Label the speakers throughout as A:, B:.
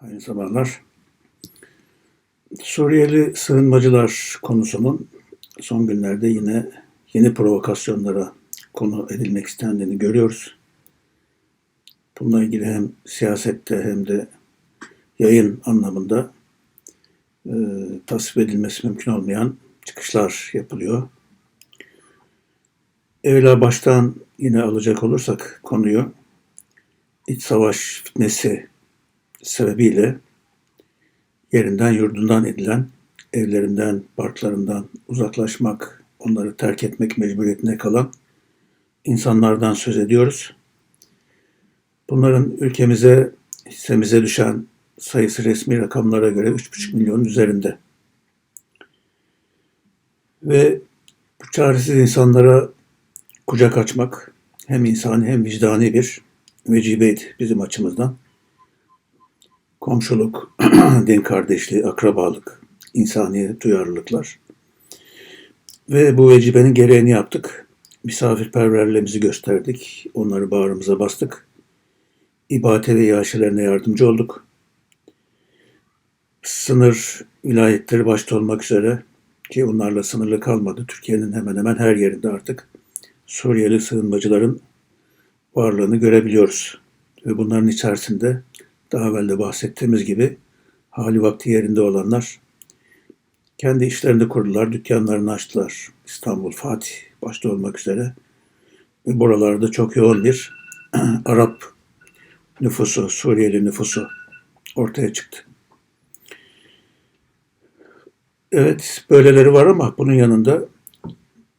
A: Aynı zamanlar Suriyeli sığınmacılar konusunun son günlerde yine yeni provokasyonlara konu edilmek istendiğini görüyoruz. Bununla ilgili hem siyasette hem de yayın anlamında e, tasvip edilmesi mümkün olmayan çıkışlar yapılıyor. Evvela baştan yine alacak olursak konuyu iç savaş fitnesi sebebiyle yerinden yurdundan edilen, evlerinden, parklarından uzaklaşmak, onları terk etmek mecburiyetine kalan insanlardan söz ediyoruz. Bunların ülkemize, hissemize düşen sayısı resmi rakamlara göre 3,5 milyonun üzerinde. Ve bu çaresiz insanlara kucak açmak hem insani hem vicdani bir vecibeydi bizim açımızdan. Komşuluk, din kardeşliği, akrabalık, insani duyarlılıklar. Ve bu vecibenin gereğini yaptık. Misafirperverliğimizi gösterdik. Onları bağrımıza bastık. İbadete ve iaşelerine yardımcı olduk. Sınır vilayetleri başta olmak üzere ki onlarla sınırlı kalmadı. Türkiye'nin hemen hemen her yerinde artık Suriyeli sığınmacıların varlığını görebiliyoruz. Ve bunların içerisinde daha evvel de bahsettiğimiz gibi hali vakti yerinde olanlar kendi işlerini kurdular, dükkanlarını açtılar. İstanbul, Fatih başta olmak üzere. Ve buralarda çok yoğun bir Arap nüfusu, Suriyeli nüfusu ortaya çıktı. Evet, böyleleri var ama bunun yanında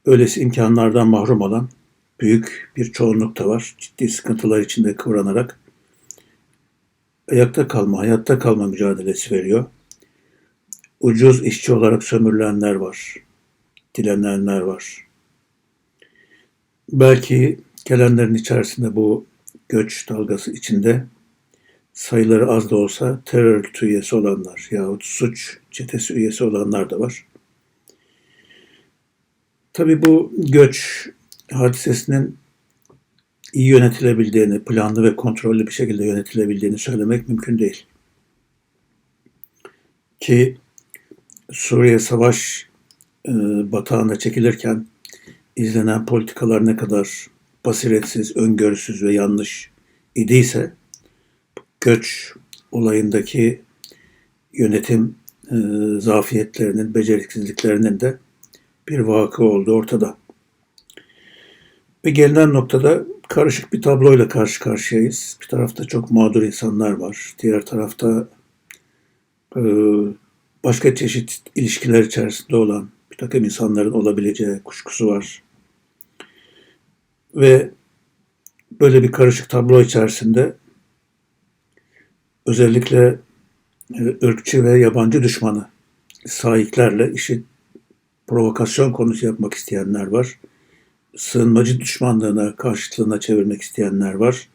A: öylesi imkanlardan mahrum olan büyük bir çoğunluk da var. Ciddi sıkıntılar içinde kıvranarak ayakta kalma, hayatta kalma mücadelesi veriyor. Ucuz işçi olarak sömürülenler var. Dilenenler var. Belki gelenlerin içerisinde bu göç dalgası içinde sayıları az da olsa terör örgütü üyesi olanlar yahut suç çetesi üyesi olanlar da var. Tabii bu göç hadisesinin iyi yönetilebildiğini, planlı ve kontrollü bir şekilde yönetilebildiğini söylemek mümkün değil. Ki Suriye savaş e, batağına çekilirken izlenen politikalar ne kadar basiretsiz, öngörüsüz ve yanlış idiyse göç olayındaki yönetim e, zafiyetlerinin, beceriksizliklerinin de bir vakı olduğu ortada. Ve gelinen noktada karışık bir tabloyla karşı karşıyayız. Bir tarafta çok mağdur insanlar var. Diğer tarafta e, başka çeşit ilişkiler içerisinde olan bir takım insanların olabileceği kuşkusu var. Ve böyle bir karışık tablo içerisinde özellikle e, ırkçı ve yabancı düşmanı sahiplerle işi provokasyon konusu yapmak isteyenler var. Sığınmacı düşmanlığına, karşıtlığına çevirmek isteyenler var.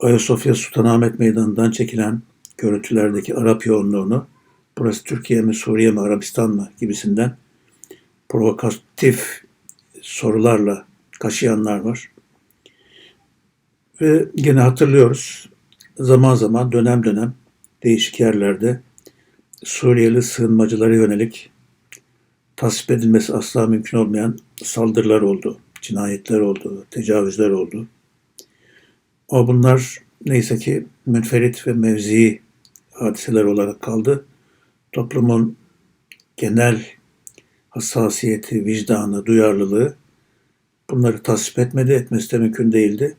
A: Ayasofya Sultanahmet Meydanı'ndan çekilen görüntülerdeki Arap yoğunluğunu burası Türkiye mi, Suriye mi, Arabistan mı gibisinden provokatif sorularla kaşıyanlar var. Ve yine hatırlıyoruz zaman zaman dönem dönem değişik yerlerde Suriyeli sığınmacılara yönelik tasvip edilmesi asla mümkün olmayan saldırılar oldu, cinayetler oldu, tecavüzler oldu. Ama bunlar neyse ki münferit ve mevzi hadiseler olarak kaldı. Toplumun genel hassasiyeti, vicdanı, duyarlılığı bunları tasvip etmedi, etmesi de mümkün değildi.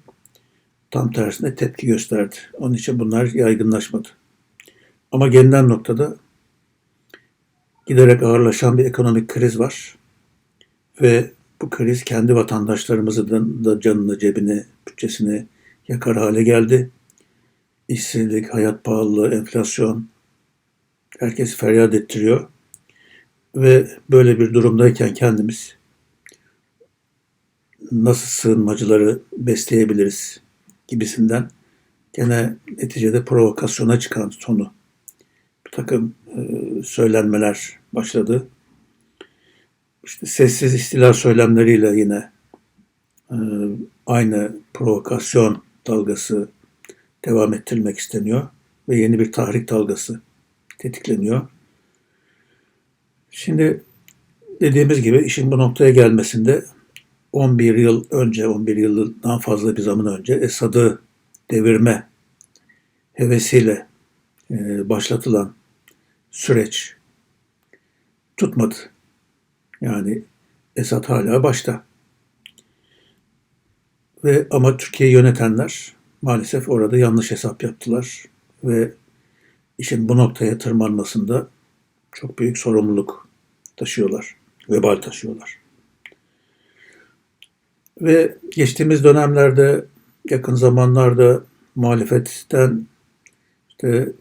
A: Tam tersine tepki gösterdi. Onun için bunlar yaygınlaşmadı. Ama gelinen noktada giderek ağırlaşan bir ekonomik kriz var. Ve bu kriz kendi vatandaşlarımızın da canını, cebini, bütçesini yakar hale geldi. İşsizlik, hayat pahalılığı, enflasyon herkes feryat ettiriyor. Ve böyle bir durumdayken kendimiz nasıl sığınmacıları besleyebiliriz gibisinden gene neticede provokasyona çıkan sonu bir takım söylenmeler başladı. İşte sessiz istila söylemleriyle yine e, aynı provokasyon dalgası devam ettirilmek isteniyor. ve yeni bir tahrik dalgası tetikleniyor. Şimdi dediğimiz gibi işin bu noktaya gelmesinde 11 yıl önce, 11 yıldan fazla bir zaman önce Esad'ı devirme hevesiyle e, başlatılan süreç tutmadı. Yani Esad hala başta. Ve ama Türkiye'yi yönetenler maalesef orada yanlış hesap yaptılar ve işin bu noktaya tırmanmasında çok büyük sorumluluk taşıyorlar, vebal taşıyorlar. Ve geçtiğimiz dönemlerde, yakın zamanlarda muhalefetten işte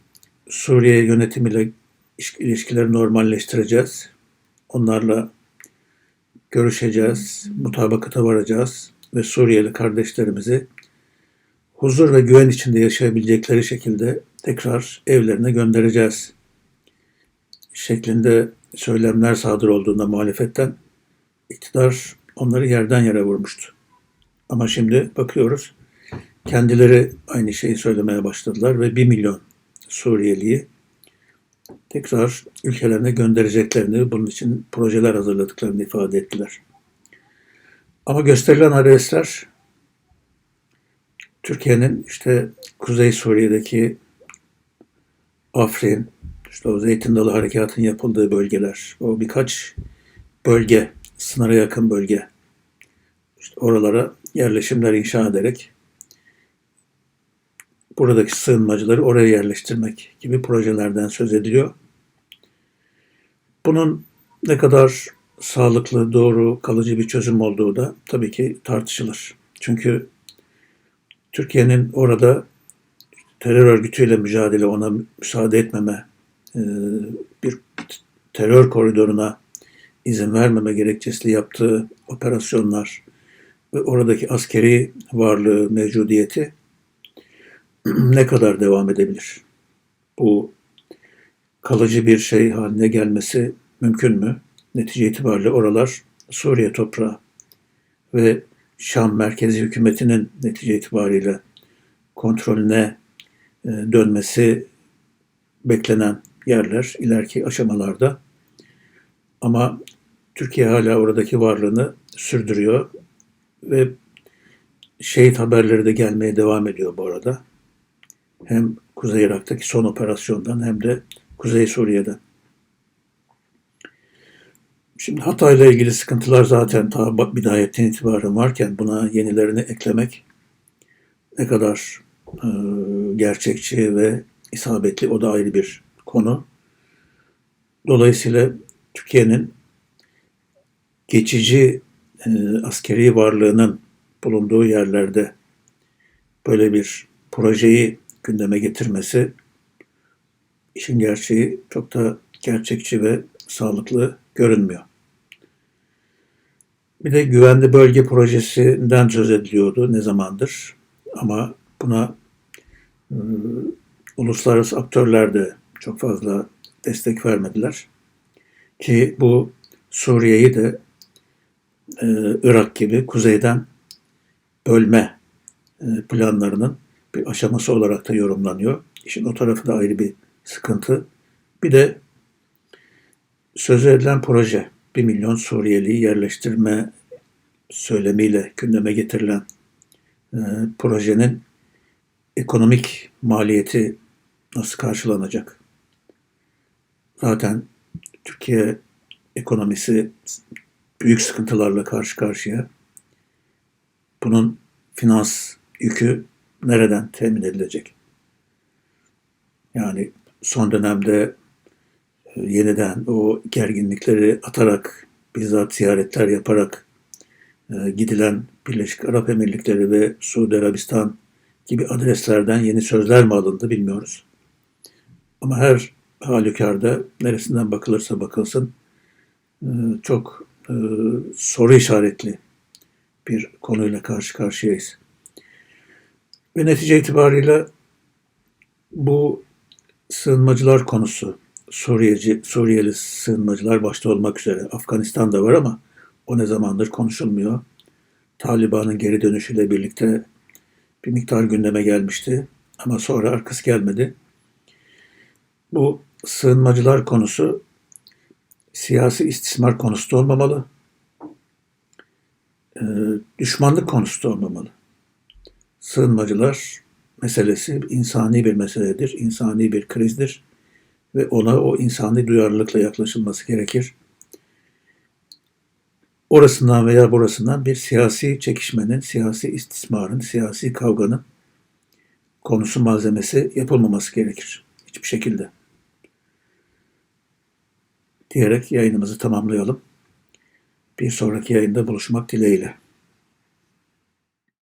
A: Suriye yönetimiyle ilişkileri normalleştireceğiz. Onlarla görüşeceğiz, mutabakata varacağız ve Suriyeli kardeşlerimizi huzur ve güven içinde yaşayabilecekleri şekilde tekrar evlerine göndereceğiz şeklinde söylemler sadır olduğunda muhalefetten iktidar onları yerden yere vurmuştu. Ama şimdi bakıyoruz kendileri aynı şeyi söylemeye başladılar ve bir milyon Suriyeliyi tekrar ülkelerine göndereceklerini, bunun için projeler hazırladıklarını ifade ettiler. Ama gösterilen adresler Türkiye'nin işte Kuzey Suriye'deki Afrin, işte o Zeytin Dalı Harekatı'nın yapıldığı bölgeler, o birkaç bölge, sınıra yakın bölge, işte oralara yerleşimler inşa ederek buradaki sığınmacıları oraya yerleştirmek gibi projelerden söz ediliyor. Bunun ne kadar sağlıklı, doğru, kalıcı bir çözüm olduğu da tabii ki tartışılır. Çünkü Türkiye'nin orada terör örgütüyle mücadele, ona müsaade etmeme, e, bir terör koridoruna izin vermeme gerekçesiyle yaptığı operasyonlar ve oradaki askeri varlığı, mevcudiyeti ne kadar devam edebilir? Bu kalıcı bir şey haline gelmesi mümkün mü? Netice itibariyle oralar Suriye toprağı ve Şam merkezi hükümetinin netice itibariyle kontrolüne e, dönmesi beklenen yerler ileriki aşamalarda. Ama Türkiye hala oradaki varlığını sürdürüyor ve şehit haberleri de gelmeye devam ediyor bu arada. Hem Kuzey Irak'taki son operasyondan hem de Kuzey Suriye'den. Şimdi Hatay'la ilgili sıkıntılar zaten ta bidayetten itibaren varken buna yenilerini eklemek ne kadar e, gerçekçi ve isabetli o da ayrı bir konu. Dolayısıyla Türkiye'nin geçici e, askeri varlığının bulunduğu yerlerde böyle bir projeyi gündeme getirmesi işin gerçeği çok da gerçekçi ve sağlıklı görünmüyor. Bir de güvenli bölge projesinden söz ediliyordu ne zamandır. Ama buna e, uluslararası aktörler de çok fazla destek vermediler. Ki bu Suriye'yi de e, Irak gibi kuzeyden bölme e, planlarının bir aşaması olarak da yorumlanıyor. İşin o tarafı da ayrı bir sıkıntı. Bir de söz edilen proje 1 milyon Suriyeliyi yerleştirme söylemiyle gündeme getirilen e, projenin ekonomik maliyeti nasıl karşılanacak? Zaten Türkiye ekonomisi büyük sıkıntılarla karşı karşıya. Bunun finans yükü nereden temin edilecek? Yani son dönemde e, yeniden o gerginlikleri atarak, bizzat ziyaretler yaparak e, gidilen Birleşik Arap Emirlikleri ve Suudi Arabistan gibi adreslerden yeni sözler mi alındı bilmiyoruz. Ama her halükarda neresinden bakılırsa bakılsın e, çok soru işaretli bir konuyla karşı karşıyayız. Ve netice itibariyle bu sığınmacılar konusu, Suriyeci, Suriyeli sığınmacılar başta olmak üzere Afganistan'da var ama o ne zamandır konuşulmuyor. Taliban'ın geri dönüşüyle birlikte bir miktar gündeme gelmişti ama sonra arkası gelmedi. Bu sığınmacılar konusu siyasi istismar konusu olmamalı. Ee, düşmanlık konusu olmamalı. Sığınmacılar meselesi insani bir meseledir, insani bir krizdir ve ona o insani duyarlılıkla yaklaşılması gerekir. Orasından veya burasından bir siyasi çekişmenin, siyasi istismarın, siyasi kavganın konusu malzemesi yapılmaması gerekir. Hiçbir şekilde. Diyerek yayınımızı tamamlayalım. Bir sonraki yayında buluşmak dileğiyle.